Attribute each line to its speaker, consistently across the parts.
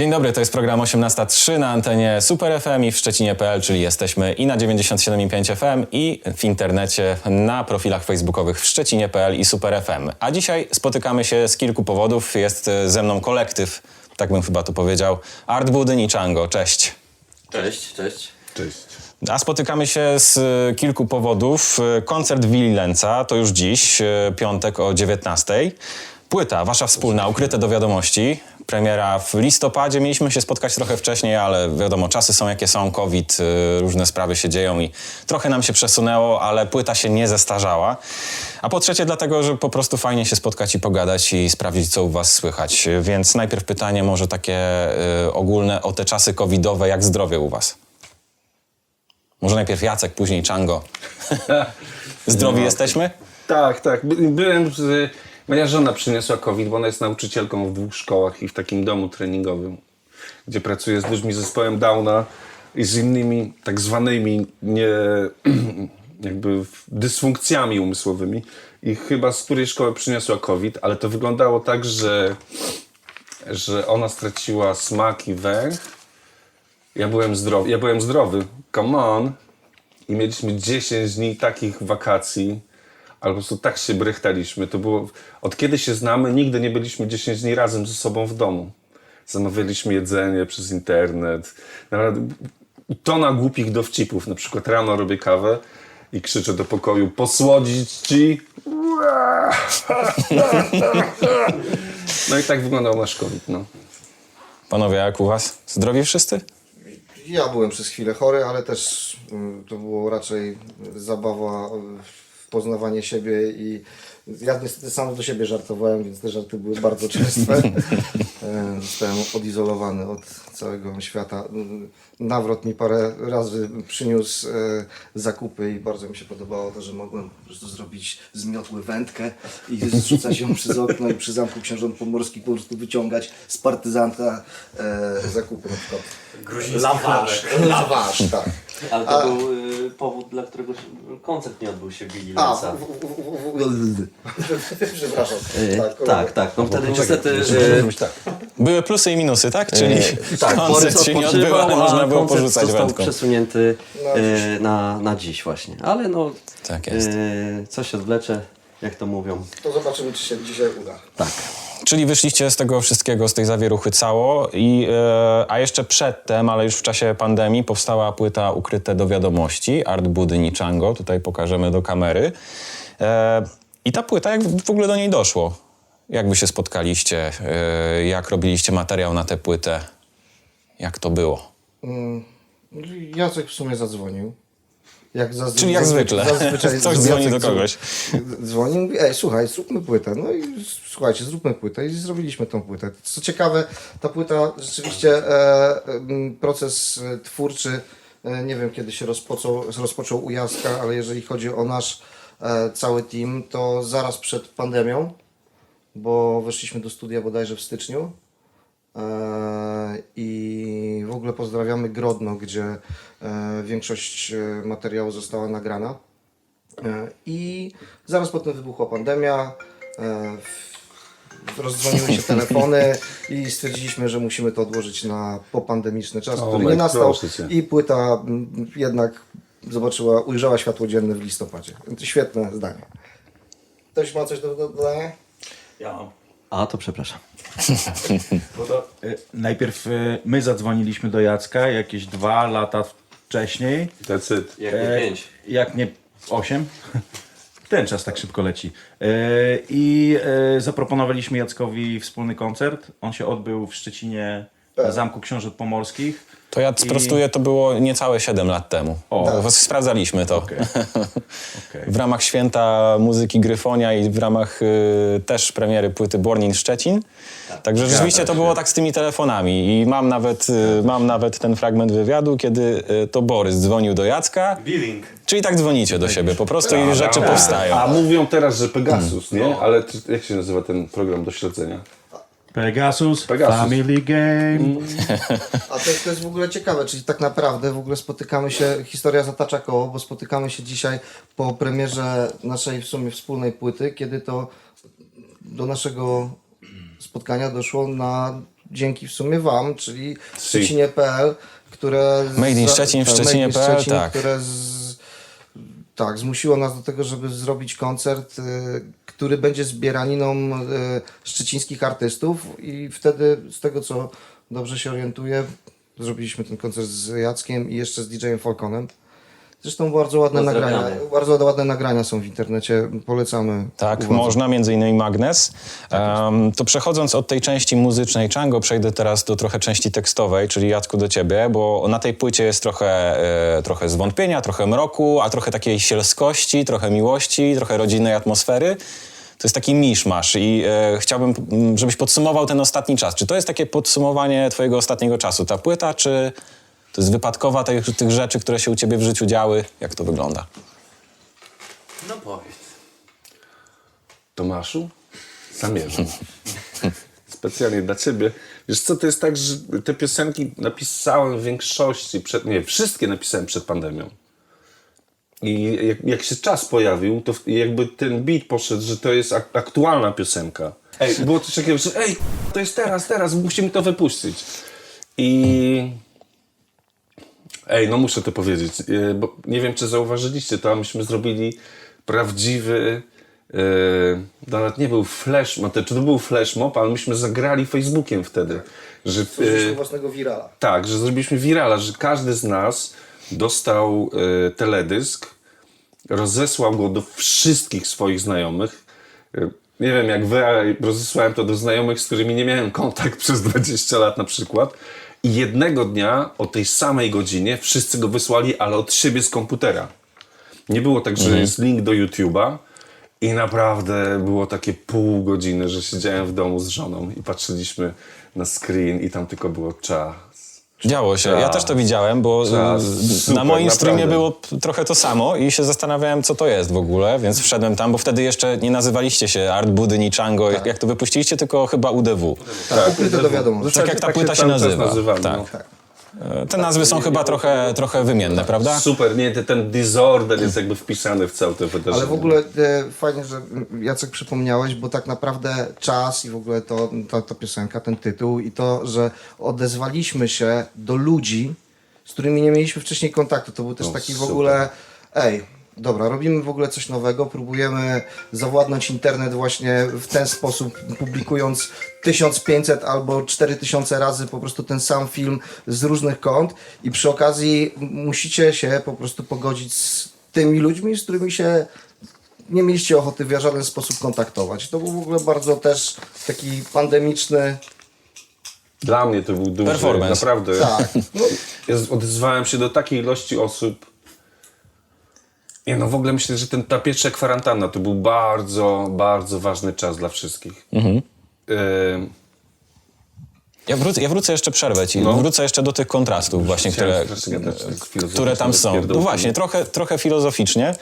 Speaker 1: Dzień dobry, to jest program 18.3 na antenie Super FM i w Szczecinie.pl, czyli jesteśmy i na 97.5 FM i w internecie na profilach facebookowych w Szczecinie.pl i Super FM. A dzisiaj spotykamy się z kilku powodów. Jest e, ze mną kolektyw, tak bym chyba to powiedział, Art Budyń i Chango. Cześć.
Speaker 2: Cześć, cześć.
Speaker 3: Cześć.
Speaker 1: A spotykamy się z e, kilku powodów. E, Koncert Willi Lenca to już dziś, piątek o 19.00. Płyta, wasza wspólna, ukryte do wiadomości. Premiera w listopadzie. Mieliśmy się spotkać trochę wcześniej, ale wiadomo, czasy są jakie są, COVID, e, różne sprawy się dzieją i trochę nam się przesunęło, ale płyta się nie zestarzała. A po trzecie dlatego, że po prostu fajnie się spotkać i pogadać i sprawdzić, co u was słychać. Więc najpierw pytanie może takie e, ogólne o te czasy covidowe, jak zdrowie u was? Może najpierw Jacek, później Chango. Zdrowi jesteśmy?
Speaker 3: Tak, tak. By, byłem z... Moja żona przyniosła COVID, bo ona jest nauczycielką w dwóch szkołach i w takim domu treningowym, gdzie pracuje z ludźmi z zespołem Downa i z innymi tak zwanymi nie, jakby dysfunkcjami umysłowymi. I chyba z której szkoły przyniosła COVID, ale to wyglądało tak, że, że ona straciła smak i węch. Ja byłem zdrowy. Ja byłem zdrowy. Come on. I mieliśmy 10 dni takich wakacji, ale po prostu tak się brychtaliśmy. To było, od kiedy się znamy, nigdy nie byliśmy 10 dni razem ze sobą w domu. Zamawialiśmy jedzenie przez internet. Tona głupich dowcipów. Na przykład rano robię kawę i krzyczę do pokoju, posłodzić ci. No i tak wyglądał nasz COVID. No.
Speaker 1: Panowie, jak u was? Zdrowi wszyscy?
Speaker 4: Ja byłem przez chwilę chory, ale też mm, to było raczej zabawa poznawanie siebie i ja niestety sam do siebie żartowałem, więc te żarty były bardzo częste. E, Zostałem odizolowany od całego świata. Nawrot mi parę razy przyniósł e, zakupy i bardzo mi się podobało to, że mogłem po prostu zrobić z miotły wędkę i zrzucać ją przez okno i przy Zamku Książąt Pomorskich po prostu wyciągać z partyzanta e, zakupy na przykład.
Speaker 2: Lawasz.
Speaker 4: Lawasz, tak.
Speaker 2: Ale to był y, powód, dla którego koncert nie odbył się w Billy
Speaker 4: A, w, w, w, w, przepraszam.
Speaker 2: Tak, tak, tak. No wtedy niestety...
Speaker 3: Tak.
Speaker 1: Były plusy i minusy, tak? Czyli
Speaker 2: Tak,
Speaker 1: koncert
Speaker 2: Borys
Speaker 1: się nie
Speaker 2: odpoczywał,
Speaker 1: odbywał, ale
Speaker 2: a
Speaker 1: można było
Speaker 2: koncert
Speaker 1: porzucać
Speaker 2: został
Speaker 1: wędką.
Speaker 2: przesunięty
Speaker 4: Na
Speaker 2: e, na, na dziś właśnie. Ale no,
Speaker 1: Tak jest.
Speaker 2: e, co się odwlecze, jak to mówią.
Speaker 4: To zobaczymy, czy się dzisiaj uda.
Speaker 2: Tak.
Speaker 1: Czyli wyszliście z tego wszystkiego, z tej zawieruchy cało, i, e, a jeszcze przedtem, ale już w czasie pandemii, powstała płyta Ukryte do wiadomości, Art Budyń i Chango, tutaj pokażemy do kamery. E, I ta płyta, jak w ogóle do niej doszło? Jak wy się spotkaliście? E, jak robiliście materiał na tę płytę? Jak to było?
Speaker 4: Jacek w sumie zadzwonił. Jak zazwy-
Speaker 1: Czyli jak zwykle.
Speaker 4: Zazwyczaj
Speaker 1: Coś dzwoni do kogoś.
Speaker 4: Dzwoni i mówi, ej słuchaj, zróbmy płytę. No i słuchajcie, zróbmy płytę i zrobiliśmy tą płytę. Co ciekawe, ta płyta rzeczywiście, e, m, proces e, twórczy, e, nie wiem kiedy się rozpoczął, rozpoczął u Jacka, ale jeżeli chodzi o nasz e, cały team, to zaraz przed pandemią, bo weszliśmy do studia bodajże w styczniu. E, I w ogóle pozdrawiamy Grodno, gdzie e, większość e, materiału została nagrana. I zaraz potem wybuchła pandemia. Rozdzwoniły się telefony i stwierdziliśmy, że musimy to odłożyć na popandemiczny czas,
Speaker 3: O,
Speaker 4: który nie nastał. I płyta jednak zobaczyła, ujrzała światło dzienne w listopadzie. To świetne zdanie. Ktoś ma coś do do dodania?
Speaker 5: Ja mam.
Speaker 2: A, to przepraszam.
Speaker 5: Bo to, y, najpierw y, my zadzwoniliśmy do Jacka jakieś dwa lata wcześniej.
Speaker 3: That's it.
Speaker 2: Jak nie
Speaker 5: E,
Speaker 2: pięć.
Speaker 5: Jak nie osiem. Ten czas tak szybko leci. E, I e, zaproponowaliśmy Jackowi wspólny koncert. On się odbył w Szczecinie Zamku Książąt Pomorskich.
Speaker 1: To ja sprostuję, to było niecałe 7 lat temu.
Speaker 5: O.
Speaker 1: Bo Sprawdzaliśmy to.
Speaker 5: Okej. Okej.
Speaker 1: W ramach święta muzyki Gryfonia i w ramach y, też premiery płyty Bornin Szczecin. Także rzeczywiście to było tak z tymi telefonami i mam nawet, y, mam nawet ten fragment wywiadu, kiedy y, to Borys dzwonił do Jacka.
Speaker 5: Billing.
Speaker 1: Czyli tak dzwonicie do siebie po prostu i rzeczy powstają.
Speaker 3: A mówią teraz, że Pegasus, nie? Ale jak się nazywa ten program do śledzenia?
Speaker 5: Pegasus,
Speaker 3: Pegasus.
Speaker 5: Family Game.
Speaker 4: A to, to jest w ogóle ciekawe, czyli tak naprawdę w ogóle spotykamy się, historia zatacza koło, bo spotykamy się dzisiaj po premierze naszej w sumie wspólnej płyty, kiedy to do naszego spotkania doszło na dzięki w sumie wam, czyli Szczecinie.pl, które...
Speaker 1: Made in Szczecin w
Speaker 4: tak,
Speaker 1: Szczecinie.pl,
Speaker 4: Szczecin,
Speaker 1: tak.
Speaker 4: które z, tak, zmusiło nas do tego, żeby zrobić koncert, y, który będzie zbieraniną y, szczecińskich artystów i wtedy, z tego co dobrze się orientuję, zrobiliśmy ten koncert z Jackiem i jeszcze z DJ-em Falconem. Zresztą bardzo ładne nagrania, bardzo ładne nagrania są w internecie, polecamy.
Speaker 1: Tak,
Speaker 4: uwadze.
Speaker 1: można, między innymi Magnes. Em, to przechodząc od tej części muzycznej Chango, przejdę teraz do trochę części tekstowej, czyli Jacku do ciebie, bo na tej płycie jest trochę, e, trochę zwątpienia, trochę mroku, a trochę takiej sielskości, trochę miłości, trochę rodzinnej atmosfery. To jest taki miszmasz i e, chciałbym, żebyś podsumował ten ostatni czas. Czy to jest takie podsumowanie twojego ostatniego czasu, ta płyta, czy to jest wypadkowa tych, tych rzeczy, które się u ciebie w życiu działy? Jak to wygląda?
Speaker 2: No powiedz.
Speaker 3: Tomaszu, zamierzam. Specjalnie dla ciebie. Wiesz co, to jest tak, że te piosenki napisałem w większości, przed, nie, wszystkie napisałem przed pandemią. I jak, jak się czas pojawił, to jakby ten beat poszedł, że to jest ak- aktualna piosenka. Ej, było coś takiego, że ej, to jest teraz, teraz, musimy to wypuścić. I... Ej, no muszę to powiedzieć, e, bo nie wiem, czy zauważyliście to, a myśmy zrobili prawdziwy... to nawet nie był flash mob, czy to był flash mob, ale myśmy zagrali Facebookiem wtedy. Że, e,
Speaker 4: własnego wirala.
Speaker 3: tak, że zrobiliśmy wirala, że każdy z nas dostał e, teledysk, rozesłał go do wszystkich swoich znajomych. E, nie wiem jak wy, ale rozesłałem to do znajomych, z którymi nie miałem kontakt przez 20 lat na przykład. I jednego dnia o tej samej godzinie wszyscy go wysłali, ale od siebie z komputera. Nie było tak, że jest link do YouTube'a i naprawdę było takie pół godziny, że siedziałem w domu z żoną i patrzyliśmy na screen i tam tylko było czas.
Speaker 1: Działo się. Ja
Speaker 3: Tak.
Speaker 1: też to widziałem, bo
Speaker 3: Tak,
Speaker 1: y,
Speaker 3: super,
Speaker 1: na moim
Speaker 3: naprawdę.
Speaker 1: streamie było trochę to samo i się zastanawiałem, co to jest w ogóle, więc wszedłem tam, bo wtedy jeszcze nie nazywaliście się Art Budyń i Chango, jak, jak to wypuściliście, tylko chyba UDW.
Speaker 4: Tak, ukryte do wiadomości.
Speaker 1: Tak jak ta płyta się
Speaker 3: czas
Speaker 1: nazywa. Tak.
Speaker 3: no.
Speaker 1: Te nazwy są chyba trochę, trochę wymienne, prawda?
Speaker 3: Super, nie, te- ten disorder jest jakby wpisany w całe to wydarzenie.
Speaker 4: Ale w ogóle e, fajnie, że Jacek przypomniałeś, bo tak naprawdę czas i w ogóle to, ta, ta piosenka, ten tytuł i to, że odezwaliśmy się do ludzi, z którymi nie mieliśmy wcześniej kontaktu. To był też taki w ogóle, ej, dobra, robimy w ogóle coś nowego, próbujemy zawładnąć internet właśnie w ten sposób, publikując 1500 albo 4000 razy po prostu ten sam film z różnych kąt i przy okazji musicie się po prostu pogodzić z tymi ludźmi, z którymi się nie mieliście ochoty w żaden sposób kontaktować. To był w ogóle bardzo też taki pandemiczny.
Speaker 3: Dla mnie to był duży,
Speaker 1: Performance.
Speaker 3: naprawdę.
Speaker 4: Tak. No,
Speaker 3: Ja odezwałem się do takiej ilości osób. Nie no, w ogóle myślę, że ten, ta pierwsza kwarantanna to był bardzo, bardzo ważny czas dla wszystkich.
Speaker 1: Mhm.
Speaker 3: Ym,
Speaker 1: Ja wrócę, ja wrócę jeszcze przerwę ci,
Speaker 3: No.
Speaker 1: wrócę jeszcze do tych kontrastów właśnie, które,
Speaker 3: filozoficzną
Speaker 1: które tam są. No właśnie, trochę, trochę filozoficznie,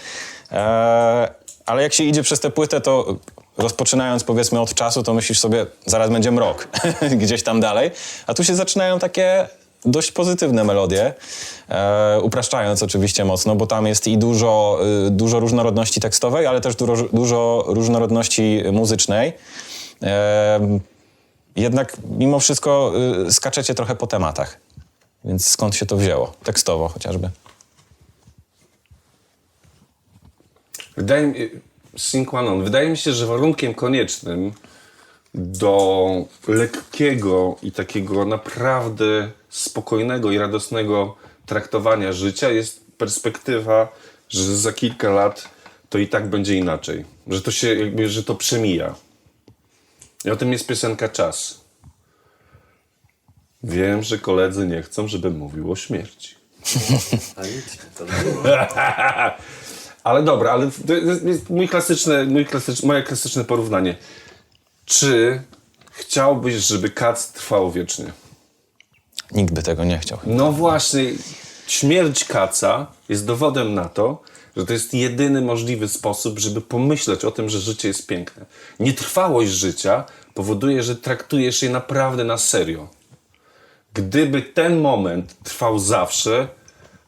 Speaker 1: e, ale jak się idzie przez tę płytę, to rozpoczynając powiedzmy od czasu, to myślisz sobie, zaraz będzie mrok, gdzieś tam dalej, a tu się zaczynają takie dość pozytywne melodie, e, upraszczając oczywiście mocno, bo tam jest i dużo, y, dużo różnorodności tekstowej, ale też dużo, dużo różnorodności muzycznej. E, jednak mimo wszystko y, skaczecie trochę po tematach. Więc skąd się to wzięło? Tekstowo chociażby.
Speaker 3: Wydaje mi sine qua non. Wydaje mi się, że warunkiem koniecznym do lekkiego i takiego naprawdę spokojnego i radosnego traktowania życia jest perspektywa, że za kilka lat to i tak będzie inaczej. Że to się jakby, że to przemija. I o tym jest piosenka Czas. Wiem, że koledzy nie chcą, żebym mówił o śmierci.
Speaker 2: A nic, to
Speaker 3: Ale dobra, ale to jest mój klasyczny, mój klasyczny, moje klasyczne porównanie. Czy chciałbyś, żeby kac trwał wiecznie?
Speaker 1: Nikt by tego nie chciał.
Speaker 3: No właśnie, śmierć kaca jest dowodem na to, że to jest jedyny możliwy sposób, żeby pomyśleć o tym, że życie jest piękne. Nietrwałość życia powoduje, że traktujesz je naprawdę na serio. Gdyby ten moment trwał zawsze,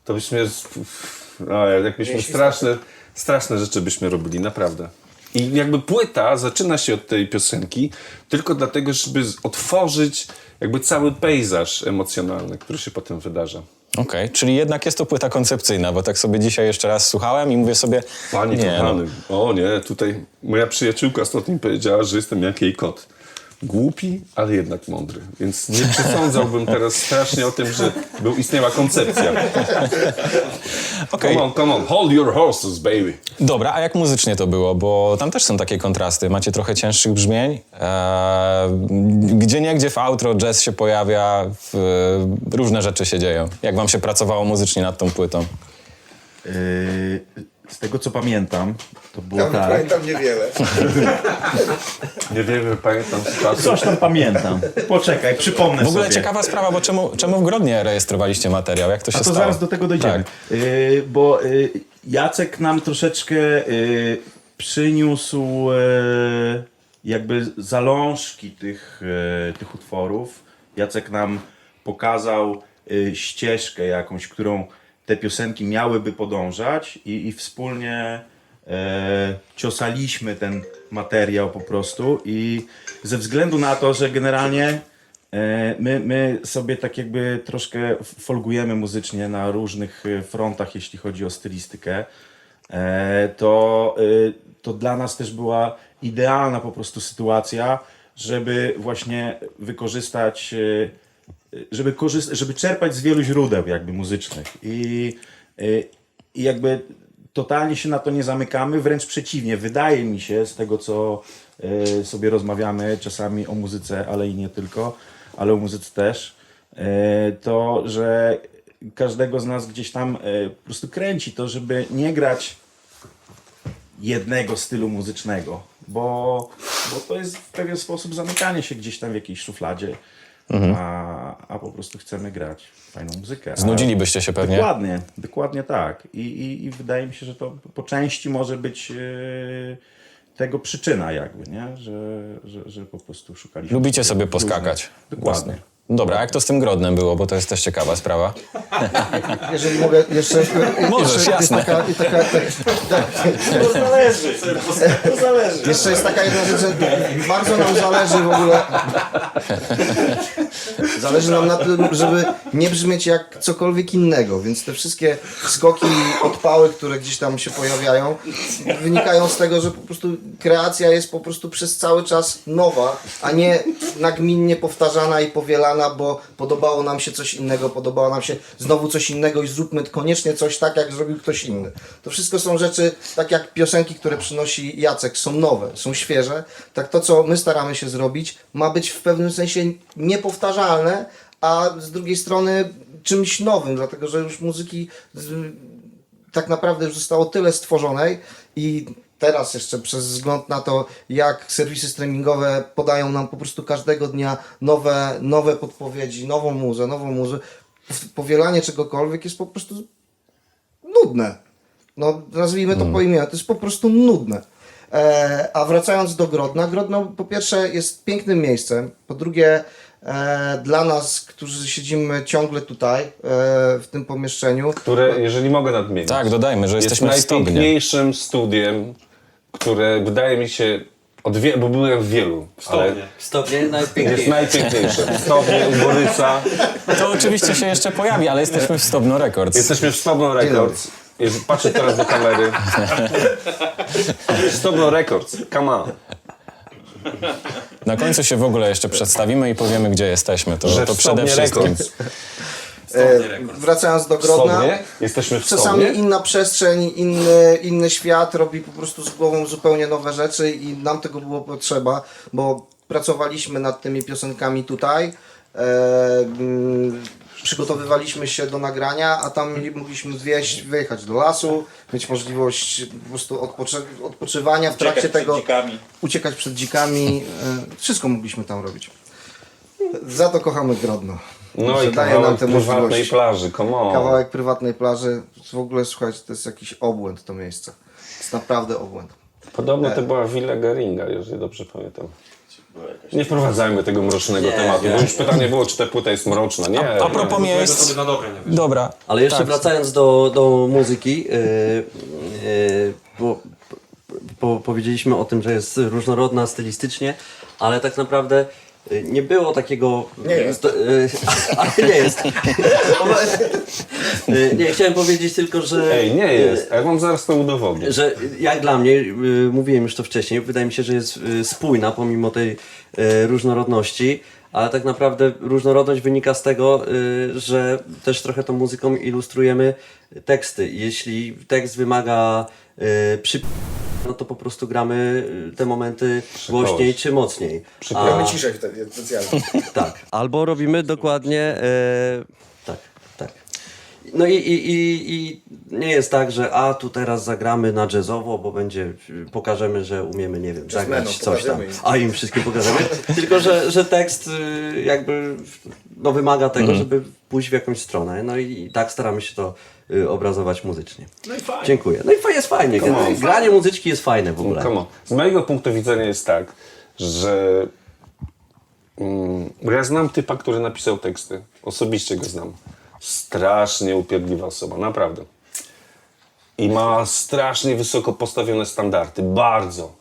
Speaker 3: to byśmy. No, jakbyśmy straszne, straszne rzeczy byśmy robili, naprawdę. I jakby płyta zaczyna się od tej piosenki tylko dlatego, żeby otworzyć jakby cały pejzaż emocjonalny, który się potem wydarza.
Speaker 1: Okej, czyli jednak jest to płyta koncepcyjna, bo tak sobie dzisiaj jeszcze raz słuchałem i mówię sobie,
Speaker 3: Panie
Speaker 1: nie, no,
Speaker 3: kochany, o nie, tutaj moja przyjaciółka ostatnio powiedziała, że jestem jak jej kot. Głupi, ale jednak mądry. Więc nie przesądzałbym teraz strasznie o tym, że był, istniała koncepcja.
Speaker 1: okej.
Speaker 3: Come on, come on, hold your horses, baby.
Speaker 1: Dobra, a jak muzycznie to było? Bo tam też są takie kontrasty. Macie trochę cięższych brzmień. Eee, gdzie niegdzie w outro jazz się pojawia, w, różne rzeczy się dzieją. Jak wam się pracowało muzycznie nad tą płytą?
Speaker 5: Yy, z tego co pamiętam, to było
Speaker 4: Ja
Speaker 5: tak.
Speaker 4: pamiętam niewiele.
Speaker 3: Nie wiem, pamiętam z czasu.
Speaker 5: Coś tam pamiętam. Poczekaj, przypomnę
Speaker 1: W ogóle
Speaker 5: sobie.
Speaker 1: ciekawa sprawa, bo czemu, czemu w Grodnie rejestrowaliście materiał? Jak to się
Speaker 5: A to
Speaker 1: stało?
Speaker 5: zaraz do tego dojdziemy.
Speaker 1: Tak.
Speaker 5: Yy, bo yy, Jacek nam troszeczkę yy, przyniósł yy, jakby zalążki tych, yy, tych utworów. Jacek nam pokazał yy, ścieżkę jakąś, którą te piosenki miałyby podążać i, i wspólnie e, ciosaliśmy ten materiał po prostu i ze względu na to, że generalnie e, my, my sobie tak jakby troszkę folgujemy muzycznie na różnych e, frontach, jeśli chodzi o stylistykę, e, to, e, to dla nas też była idealna po prostu sytuacja, żeby właśnie wykorzystać e, żeby, korzyst- żeby czerpać z wielu źródeł jakby muzycznych. I, y, i jakby totalnie się na to nie zamykamy, wręcz przeciwnie, wydaje mi się z tego co y, sobie rozmawiamy czasami o muzyce, ale i nie tylko, ale o muzyce też, y, to, że każdego z nas gdzieś tam po prostu kręci to, żeby nie grać jednego stylu muzycznego, bo, bo to jest w pewien sposób zamykanie się gdzieś tam w jakiejś szufladzie, a, a po prostu chcemy grać fajną muzykę.
Speaker 1: Znudzilibyście się pewnie.
Speaker 5: Dokładnie, dokładnie tak. I, i, I wydaje mi się, że to po części może być e, tego przyczyna jakby, nie? Że, że, że po prostu szukaliśmy...
Speaker 1: Lubicie sobie
Speaker 5: różnych-
Speaker 1: poskakać.
Speaker 5: Dokładnie.
Speaker 1: Dobra, a jak to z tym Grodnem było, bo to jest też ciekawa sprawa.
Speaker 4: Jeżeli mogę jeszcze...
Speaker 1: Możesz,
Speaker 4: jeszcze
Speaker 1: jasne.
Speaker 4: Jest taka, i taka, tak, tak,
Speaker 2: To zależy, to zależy.
Speaker 4: Jeszcze jest taka jedna rzecz, że bardzo nam zależy w ogóle. Zależy nam na tym, żeby nie brzmieć jak cokolwiek innego, więc te wszystkie skoki i odpały, które gdzieś tam się pojawiają, wynikają z tego, że po prostu kreacja jest po prostu przez cały czas nowa, a nie nagminnie powtarzana i powielana, bo podobało nam się coś innego, podobało nam się znowu coś innego i zróbmy koniecznie coś tak, jak zrobił ktoś inny. To wszystko są rzeczy, tak jak piosenki, które przynosi Jacek, są nowe, są świeże. Tak to, co my staramy się zrobić, ma być w pewnym sensie niepowtarzalne, a z drugiej strony czymś nowym, dlatego że już muzyki tak naprawdę już zostało tyle stworzonej i teraz jeszcze przez wzgląd na to, jak serwisy streamingowe podają nam po prostu każdego dnia nowe, nowe podpowiedzi, nową muzę, nową muzę, powielanie czegokolwiek jest po prostu nudne. No, nazwijmy to po imieniu, to jest po prostu nudne. E, a wracając do Grodna, Grodno po pierwsze jest pięknym miejscem, po drugie e, dla nas, którzy siedzimy ciągle tutaj, e, w tym pomieszczeniu,
Speaker 3: Które, jeżeli mogę nadmienić,
Speaker 1: Tak, dodajmy, że
Speaker 3: jest
Speaker 1: jesteśmy w Stobnie.
Speaker 3: najpiękniejszym studiem, które wydaje mi się, od wie, bo byłem w wielu, ale
Speaker 2: Stopnie. Stopnie
Speaker 3: jest
Speaker 2: najpiękniejsze.
Speaker 3: Stobnie, u Borysa.
Speaker 1: To oczywiście się jeszcze pojawi, ale jesteśmy w Stobno Records.
Speaker 3: Jesteśmy w Stobno Records. Jeż- Patrzę teraz do kamery. Stobno Records, come on.
Speaker 1: Na końcu się w ogóle jeszcze przedstawimy i powiemy, gdzie jesteśmy. To,
Speaker 3: Że
Speaker 1: to
Speaker 3: w
Speaker 1: przede
Speaker 3: Stobnie
Speaker 1: wszystkim.
Speaker 3: Records.
Speaker 4: E, wracając do
Speaker 3: W
Speaker 4: Grodna?
Speaker 3: Jesteśmy w
Speaker 4: czasami inna przestrzeń, inny, inny świat robi po prostu z głową zupełnie nowe rzeczy i nam tego było potrzeba, bo pracowaliśmy nad tymi piosenkami tutaj, e, mm, przygotowywaliśmy się do nagrania, a tam mieli- mogliśmy wieść, wyjechać do lasu, mieć możliwość po prostu odpoczy- odpoczywania w trakcie tego, uciekać przed dzikami, e, wszystko mogliśmy tam robić. Za to kochamy Grodno.
Speaker 3: No
Speaker 4: że
Speaker 3: i
Speaker 4: daje nam
Speaker 3: kawałek
Speaker 4: te
Speaker 3: prywatnej
Speaker 4: możliwości
Speaker 3: plaży, come on.
Speaker 4: kawałek prywatnej plaży. W ogóle słuchajcie, to jest jakiś obłęd to miejsce. To jest naprawdę obłęd.
Speaker 3: Podobno to była Villa Geringa, jeżeli dobrze pamiętam. Nie wprowadzajmy tego mrocznego
Speaker 2: Nie,
Speaker 3: tematu,
Speaker 2: nie.
Speaker 3: bo już pytanie było, czy ta płyta jest mroczna. Nie.
Speaker 1: A propos miejsc...
Speaker 2: na dobre nie.
Speaker 1: Dobra.
Speaker 2: Ale jeszcze
Speaker 1: Tak.
Speaker 2: wracając do, do muzyki, yy, yy, bo po, powiedzieliśmy o tym, że jest różnorodna stylistycznie, ale tak naprawdę nie było takiego...
Speaker 4: Nie jest.
Speaker 2: Y, ale nie jest. Y, nie, chciałem powiedzieć tylko, że...
Speaker 3: Ej, nie jest. Ja wam zaraz to udowodnię.
Speaker 2: że jak dla mnie, y, mówiłem już to wcześniej, wydaje mi się, że jest spójna pomimo tej różnorodności, ale tak naprawdę różnorodność wynika z tego, że też trochę tą muzyką ilustrujemy teksty. Jeśli tekst wymaga przy no to po prostu gramy y, te momenty głośniej czy mocniej.
Speaker 4: Gramy ciszej wtedy, specjalnie.
Speaker 2: Tak. Albo robimy dokładnie. E, tak. No i, i, i, i nie jest tak, że a tu teraz zagramy na jazzowo, bo będzie, pokażemy, że umiemy, nie wiem, zagrać
Speaker 4: Jazzmenom
Speaker 2: coś tam.
Speaker 4: pokażemy im.
Speaker 2: A im wszystkim pokażemy. Tylko, że, że tekst y, jakby no, wymaga tego, żeby pójść w jakąś stronę. No i, i tak staramy się to y, obrazować muzycznie.
Speaker 5: No i fajnie.
Speaker 2: Dziękuję. No i fa- jest fajnie.
Speaker 3: on.
Speaker 2: Granie muzyczki jest fajne w ogóle.
Speaker 3: Come on. Z mojego punktu widzenia jest tak, że mm, bo ja znam typa, który napisał teksty. Osobiście go znam. Strasznie upierdliwa osoba, naprawdę. I ma strasznie wysoko postawione standardy. Bardzo.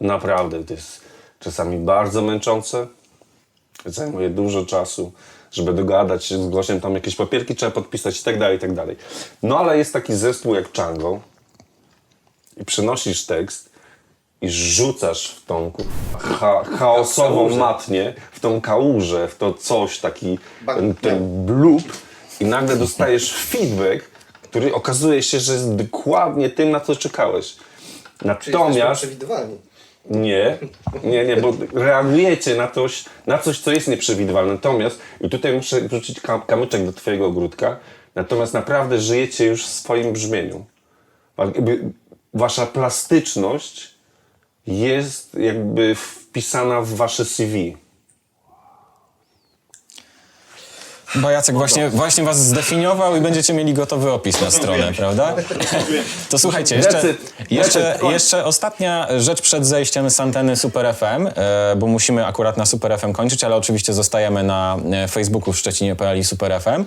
Speaker 3: Naprawdę. To jest czasami bardzo męczące. Zajmuje dużo czasu, żeby dogadać się z gościem, tam jakieś papierki trzeba podpisać i tak dalej, i tak dalej. No ale jest taki zespół jak Django, i przynosisz tekst i rzucasz w tą cha chaosową matnię, w tą kałużę, w to coś, taki ten, ten blub i nagle dostajesz feedback, który okazuje się, że jest dokładnie tym, na co czekałeś. Natomiast
Speaker 4: przewidywalni.
Speaker 3: nie, nie, nie, bo reagujecie na coś, na coś, co jest nieprzewidywalne. Natomiast, i tutaj muszę wrzucić kam- kamyczek do twojego ogródka, natomiast naprawdę żyjecie już w swoim brzmieniu. Jakby wasza plastyczność jest jakby wpisana w wasze CV.
Speaker 1: Bo Jacek właśnie, właśnie was zdefiniował i będziecie mieli gotowy opis na stronę, prawda? To słuchajcie, jeszcze, jeszcze, jeszcze ostatnia rzecz przed zejściem z anteny Super FM, e, bo musimy akurat na Super FM kończyć, ale oczywiście zostajemy na e, Facebooku w Szczecinie.pl i Super FM.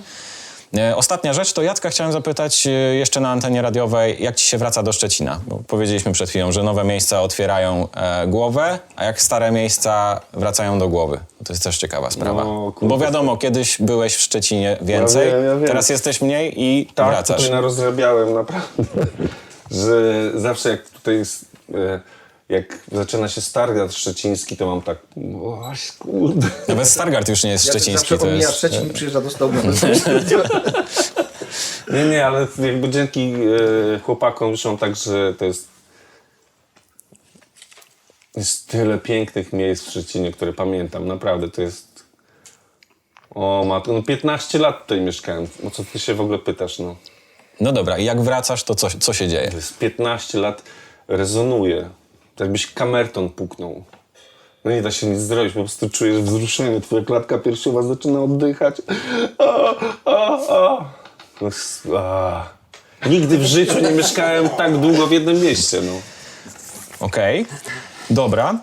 Speaker 1: E, Ostatnia rzecz, to Jacka chciałem zapytać e, jeszcze na antenie radiowej, jak ci się wraca do Szczecina? Bo powiedzieliśmy przed chwilą, że nowe miejsca otwierają e, głowę, a jak stare miejsca wracają do głowy. To jest też ciekawa sprawa.
Speaker 3: No.
Speaker 1: Bo wiadomo, kiedyś byłeś w Szczecinie więcej,
Speaker 3: Ja wiem, ja wiem.
Speaker 1: teraz jesteś mniej i
Speaker 3: Tak,
Speaker 1: wracasz.
Speaker 3: tutaj narozrabiałem naprawdę, że zawsze jak tutaj jest, e, jak zaczyna się Stargard Szczeciński, to mam tak, o, kurde.
Speaker 1: Nawet Stargard już nie jest szczeciński.
Speaker 4: Zawsze
Speaker 1: To jest...
Speaker 4: Szczecin i przyjeżdża do Stołu.
Speaker 3: Nie, nie, ale jakby dzięki e, chłopakom wyszło tak, że to jest jest tyle pięknych miejsc w Szczecinie, które pamiętam. Naprawdę, to jest o matko, no 15 lat tutaj mieszkałem. O co ty się w ogóle pytasz, no?
Speaker 1: No dobra, i jak wracasz, to co, co się dzieje?
Speaker 3: To jest 15 lat rezonuje. Tak jakbyś kamerton puknął. No nie da się nic zrobić, po prostu czujesz wzruszenie. Twoja klatka piersiowa zaczyna oddychać. A, a, a. No, a. Nigdy w życiu nie mieszkałem tak długo w jednym mieście. No.
Speaker 1: Okej, dobra.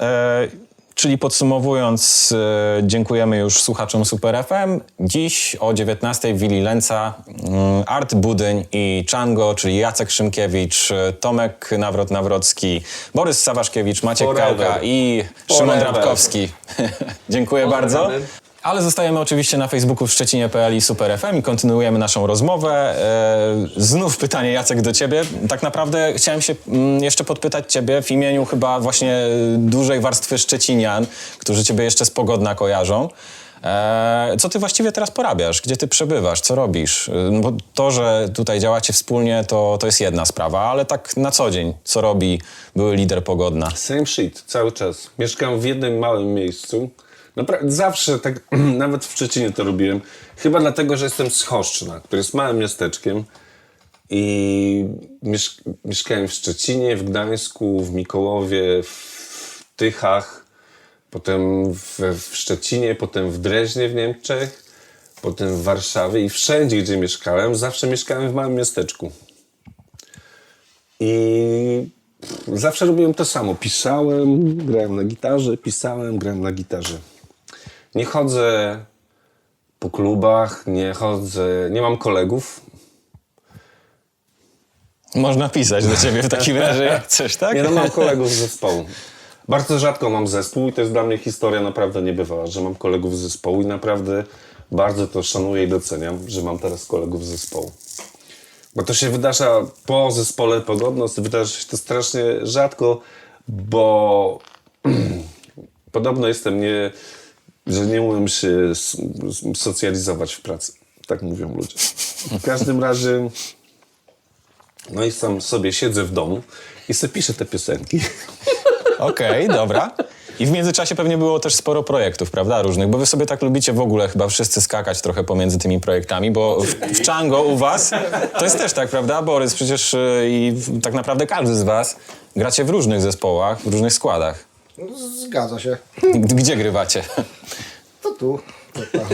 Speaker 1: E, czyli podsumowując, e, dziękujemy już słuchaczom Super FM. Dziś o 19 w Willi Lenca mm, Art Budyń i Czango, czyli Jacek Szymkiewicz, e, Tomek Nawrot-Nawrocki, Borys Sawaszkiewicz, Maciek
Speaker 3: Forever.
Speaker 1: Kałka i Szymon
Speaker 3: Forever.
Speaker 1: Drabkowski. Dziękuję bardzo. Ale zostajemy oczywiście na Facebooku w Szczecinie.pl i Super FM i kontynuujemy naszą rozmowę. E, znów pytanie, Jacek, do ciebie. Tak naprawdę chciałem się mm, jeszcze podpytać ciebie w imieniu chyba właśnie dużej warstwy Szczecinian, którzy ciebie jeszcze z Pogodna kojarzą. E, co ty właściwie teraz porabiasz? Gdzie ty przebywasz? Co robisz? E, no Bo to, że tutaj działacie wspólnie, to, to jest jedna sprawa, ale tak na co dzień, co robi były lider Pogodna?
Speaker 3: Same shit, cały czas. Mieszkam w jednym małym miejscu. Napra- zawsze tak, nawet w Szczecinie to robiłem. Chyba dlatego, że jestem z Choszczna, który jest małym miasteczkiem. I miesz- mieszkałem w Szczecinie, w Gdańsku, w Mikołowie, w Tychach, potem w, w Szczecinie, potem w Dreźnie w Niemczech, potem w Warszawie i wszędzie, gdzie mieszkałem, zawsze mieszkałem w małym miasteczku. I zawsze robiłem to samo. Pisałem, grałem na gitarze, pisałem, grałem na gitarze. Nie chodzę po klubach, nie chodzę, nie mam kolegów.
Speaker 1: Można pisać do ciebie w takim razie jak coś, tak?
Speaker 3: Nie no, mam kolegów z zespołu. Bardzo rzadko mam zespół i to jest dla mnie historia naprawdę niebywała, że mam kolegów z zespołu i naprawdę bardzo to szanuję i doceniam, że mam teraz kolegów z zespołu. Bo to się wydarza po zespole Pogodność, wydarza się to strasznie rzadko, bo podobno jestem nie, że nie umiem się socjalizować w pracy. Tak mówią ludzie. W każdym razie, no i sam sobie siedzę w domu i sobie piszę te piosenki.
Speaker 1: Okej, dobra. I w międzyczasie pewnie było też sporo projektów, prawda, różnych, bo wy sobie tak lubicie w ogóle chyba wszyscy skakać trochę pomiędzy tymi projektami, bo w, w Django u was to jest też tak, prawda, Borys? Przecież y, i tak naprawdę każdy z was gracie w różnych zespołach, w różnych składach.
Speaker 4: No, zgadza się.
Speaker 1: Gdzie grywacie?
Speaker 4: To tu, to tam.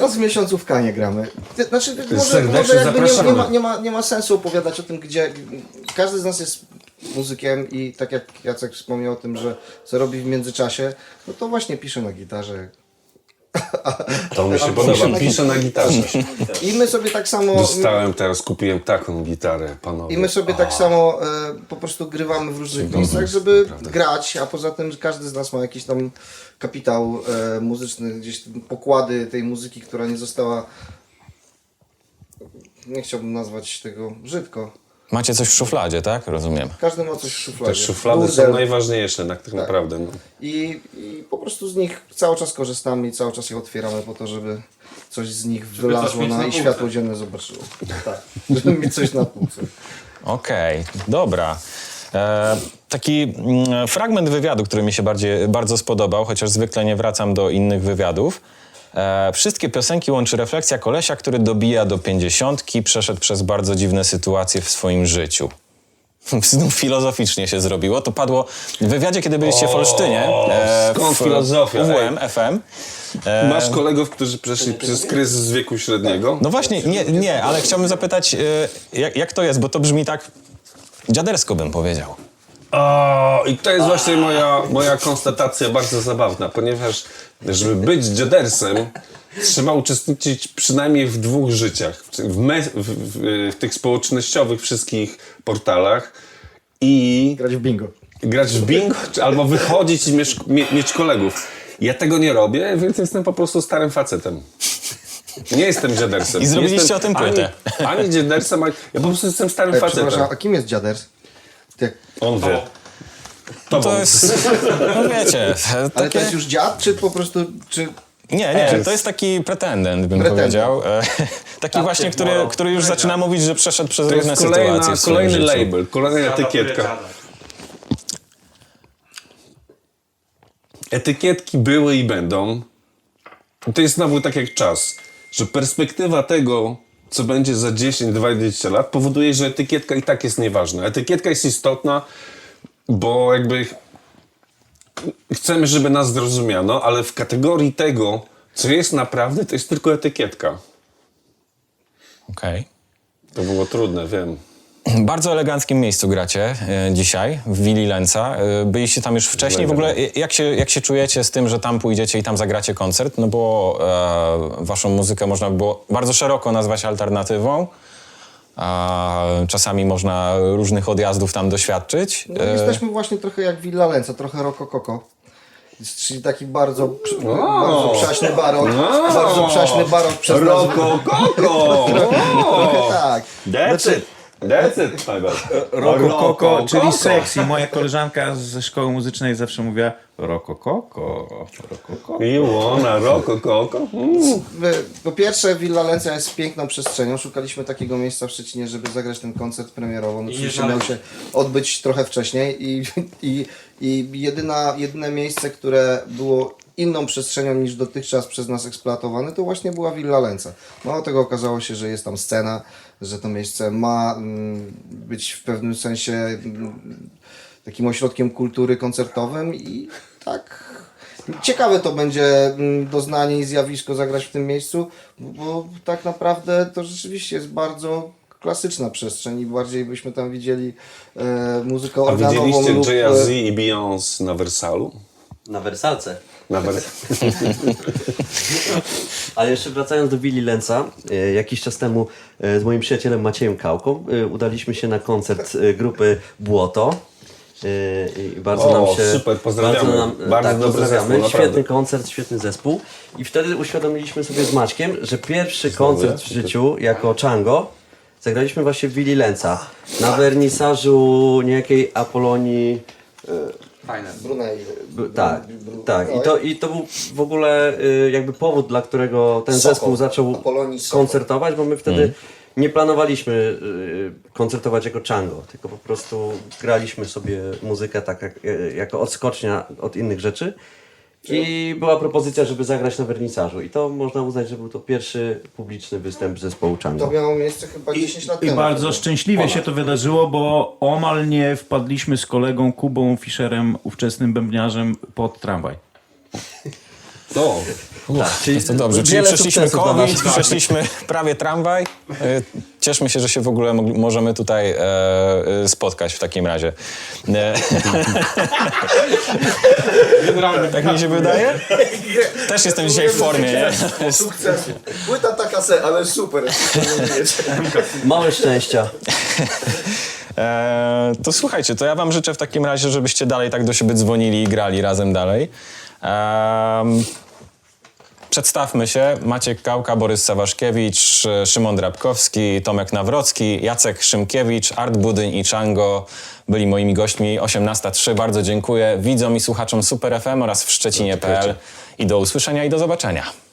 Speaker 4: Raz w miesiącu w Kanie gramy. Znaczy, może, może jakby nie, nie, ma, nie, ma, nie ma sensu opowiadać o tym, gdzie... Każdy z nas jest muzykiem i tak jak Jacek wspomniał o tym, że co robi w międzyczasie, no to właśnie pisze na gitarze.
Speaker 3: To mi się podoba.
Speaker 4: piszę na
Speaker 3: Piszę na gitarze.
Speaker 4: I my sobie tak samo...
Speaker 3: Dostałem teraz, kupiłem taką gitarę, panowie.
Speaker 4: I my sobie tak samo e, po prostu grywamy w różnych miejscach, żeby grać, a poza tym każdy z nas ma jakiś tam kapitał e, muzyczny, gdzieś pokłady tej muzyki, która nie została. Nie chciałbym nazwać tego brzydko.
Speaker 1: Macie coś w szufladzie, tak? Rozumiem.
Speaker 4: Każdy ma coś w
Speaker 3: Te
Speaker 4: szufladzie.
Speaker 3: szuflady
Speaker 4: Burdel.
Speaker 3: są najważniejsze, tak, tak naprawdę. No.
Speaker 4: I, I po prostu z nich cały czas korzystamy i cały czas je otwieramy po to, żeby coś z nich wylazło
Speaker 6: mieć
Speaker 4: na,
Speaker 6: na
Speaker 4: i
Speaker 6: półce.
Speaker 4: światło dzienne zobaczyło. Tak, żeby mieć coś na półce.
Speaker 1: Okej, dobra. E, taki mm, fragment wywiadu, który mi się bardziej, bardzo spodobał, chociaż zwykle nie wracam do innych wywiadów. E, wszystkie piosenki łączy refleksja kolesia, który dobija do pięćdziesiątki, przeszedł przez bardzo dziwne sytuacje w swoim życiu. Znów filozoficznie się zrobiło. To padło w wywiadzie, kiedy byliście w Olsztynie. e,
Speaker 3: skąd
Speaker 1: w
Speaker 3: filozofia?
Speaker 1: UWM, FM. E,
Speaker 3: Masz kolegów, którzy przeszli przez kryzys wieku średniego?
Speaker 1: no właśnie, nie, nie, ale chciałbym zapytać, e, jak, jak to jest, bo to brzmi tak dziadersko bym powiedział.
Speaker 3: O, i to jest właśnie moja, moja konstatacja bardzo zabawna, ponieważ żeby być dziadersem, trzeba uczestniczyć przynajmniej w dwóch życiach. W, me, w, w, w tych społecznościowych wszystkich portalach i
Speaker 4: Grać w bingo.
Speaker 3: grać w bingo, czy albo wychodzić i mieć, mie, mieć kolegów. Ja tego nie robię, więc jestem po prostu starym facetem. Nie jestem dziadersem.
Speaker 1: I zrobiliście
Speaker 3: jestem
Speaker 1: o tym płytę.
Speaker 3: Ani, ani dziadersem, ani, ja po prostu jestem starym
Speaker 4: Ej,
Speaker 3: facetem.
Speaker 4: przepraszam, a kim jest dziaders? Jak,
Speaker 3: On wie. Tobą.
Speaker 1: To jest, no wiecie,
Speaker 4: ale
Speaker 1: takie...
Speaker 4: to jest już dziad, czy po prostu, czy
Speaker 1: Nie, nie, to jest taki pretendent, bym
Speaker 4: Pretendent.
Speaker 1: powiedział. E, taki właśnie, który, który już zaczyna mówić, że przeszedł przez
Speaker 3: To
Speaker 1: różne
Speaker 3: jest
Speaker 1: sytuacje
Speaker 3: kolejna,
Speaker 1: w swoim
Speaker 3: kolejny
Speaker 1: życiu.
Speaker 3: label, kolejna etykietka. Etykietki były i będą. To jest znowu tak jak czas, że perspektywa tego, co będzie za 10-20 lat, powoduje, że etykietka i tak jest nieważna. Etykietka jest istotna, bo jakby ch- chcemy, żeby nas zrozumiano, ale w kategorii tego, co jest naprawdę, to jest tylko etykietka.
Speaker 1: Okej.
Speaker 3: To było trudne, wiem.
Speaker 1: Bardzo eleganckim miejscu gracie e, dzisiaj, w Willi Lenca. E, byliście tam już wcześniej. W ogóle e, jak się, jak się czujecie z tym, że tam pójdziecie i tam zagracie koncert? No bo e, waszą muzykę można by było bardzo szeroko nazwać alternatywą. A czasami można różnych odjazdów tam doświadczyć.
Speaker 4: No,
Speaker 1: E,
Speaker 4: jesteśmy właśnie trochę jak Villa Lenca, trochę rokokoko. Czyli taki bardzo, przy- bardzo przaśny barok, bardzo przaśny barok przez nazwę.
Speaker 3: Roko Koko!
Speaker 4: Trochę tak.
Speaker 3: That's it! That's it, my bad.
Speaker 5: Rokoko, czyli sexy. Moja koleżanka ze szkoły muzycznej zawsze mówiła rokokoko, rokokoko.
Speaker 3: Iłona, Roko Koko? Mm.
Speaker 4: Po pierwsze, Villa Lenca jest piękną przestrzenią. Szukaliśmy takiego miejsca w Szczecinie, żeby zagrać ten koncert premierowo. No, oczywiście miał się odbyć trochę wcześniej i, i, i jedyna, jedyne miejsce, które było inną przestrzenią niż dotychczas przez nas eksploatowane, to właśnie była Villa Lenca. Mało tego okazało się, że jest tam scena, że to miejsce ma mm, być w pewnym sensie mm, takim ośrodkiem kultury koncertowym i tak Ciekawe to będzie mm, doznanie i zjawisko zagrać w tym miejscu, bo tak naprawdę to rzeczywiście jest bardzo klasyczna przestrzeń i bardziej byśmy tam widzieli e, muzykę
Speaker 3: A
Speaker 4: organową
Speaker 3: widzieliście
Speaker 4: lub...
Speaker 3: Jay-Z
Speaker 4: e,
Speaker 3: i Beyoncé na Wersalu?
Speaker 2: Na wersalce.
Speaker 3: Na Wers-
Speaker 2: Ale jeszcze wracając do Willi Lenca, e, jakiś czas temu e, z moim przyjacielem Maciejem Kałką e, udaliśmy się na koncert grupy Błoto I bardzo
Speaker 3: O,
Speaker 2: nam się.
Speaker 3: super, pozdrawiamy.
Speaker 2: Bardzo, nam,
Speaker 3: Bardzo
Speaker 2: tak,
Speaker 3: dobry
Speaker 2: pozdrawiamy.
Speaker 3: zespół.
Speaker 2: Świetny koncert, świetny zespół. I wtedy uświadomiliśmy sobie z Maćkiem, że pierwszy koncert w życiu jako Chango zagraliśmy właśnie w Willy Lenca. Na wernisażu niejakiej Apolonii.
Speaker 4: Brunei.
Speaker 2: B- Tak, tak. I to, I to był w ogóle y, jakby powód, dla którego ten
Speaker 4: Sokol,
Speaker 2: zespół zaczął
Speaker 4: Apolonii Sokol.
Speaker 2: koncertować, bo my wtedy nie planowaliśmy y, koncertować jako Chango, tylko po prostu graliśmy sobie muzykę tak jak, y, jako odskocznia od innych rzeczy. I była propozycja, żeby zagrać na wernisażu. I to można uznać, że był to pierwszy publiczny występ zespołu Chango.
Speaker 4: To miało miejsce chyba 10 lat
Speaker 5: I
Speaker 4: temu.
Speaker 5: bardzo szczęśliwie się to wydarzyło, bo omal nie wpadliśmy z kolegą Kubą Fischerem, ówczesnym bębniarzem, pod tramwaj.
Speaker 3: No,
Speaker 2: czyli
Speaker 1: To dobrze, czyli przeszliśmy COVID, przeszliśmy prawie tramwaj. Y, Cieszmy się, że się w ogóle możemy tutaj e, e, spotkać w takim razie. E, tak mi się wydaje? Też jestem dzisiaj w formie, nie?
Speaker 4: Sukcesu. Płyta taka se, ale super.
Speaker 2: Małe szczęścia.
Speaker 1: E, to słuchajcie, to ja wam życzę w takim razie, żebyście dalej tak do siebie dzwonili i grali razem dalej. Em, Przedstawmy się. Maciek Kałka, Borys Sawaszkiewicz, Szymon Drabkowski, Tomek Nawrocki, Jacek Szymkiewicz, Art Budyń i Czango byli moimi gośćmi. 18.03. Bardzo dziękuję widzom i słuchaczom Super FM oraz w Szczecinie.pl i do usłyszenia i do zobaczenia.